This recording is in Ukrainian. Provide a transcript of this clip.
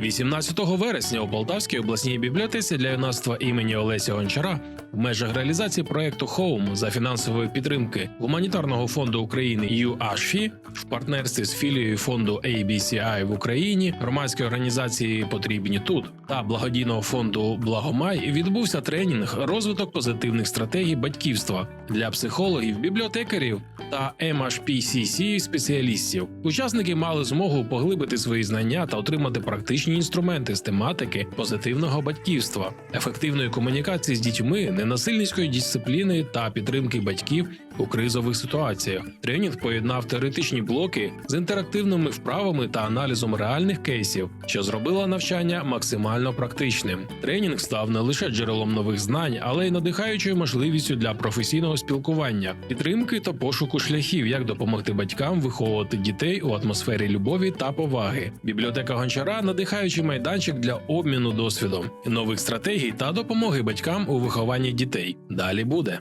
18 вересня у Полтавській обласній бібліотеці для юнацтва імені Олеся Гончара в межах реалізації проекту Home за фінансової підтримки гуманітарного фонду України UHFI в партнерстві з філією фонду ABCI в Україні, громадської організації Потрібні тут та благодійного фонду Благомай відбувся тренінг розвиток позитивних стратегій батьківства для психологів, бібліотекарів та MHPCC спеціалістів. Учасники мали змогу поглибити свої знання та отримати практичні інструменти з тематики позитивного батьківства, ефективної комунікації з дітьми, ненасильницької дисципліни та підтримки батьків у кризових ситуаціях. Тренінг поєднав теоретичні блоки з інтерактивними вправами та аналізом реальних кейсів, що зробило навчання максимально практичним. Тренінг став не лише джерелом нових знань, але й надихаючою можливістю для професійного спілкування, підтримки та пошуку шляхів, як допомогти батькам виховувати дітей у атмосфері любові та поваги. Бібліотека Гончара надихаючий майданчик для обміну досвідом, нових стратегій та допомоги батькам у вихованні дітей. Далі буде.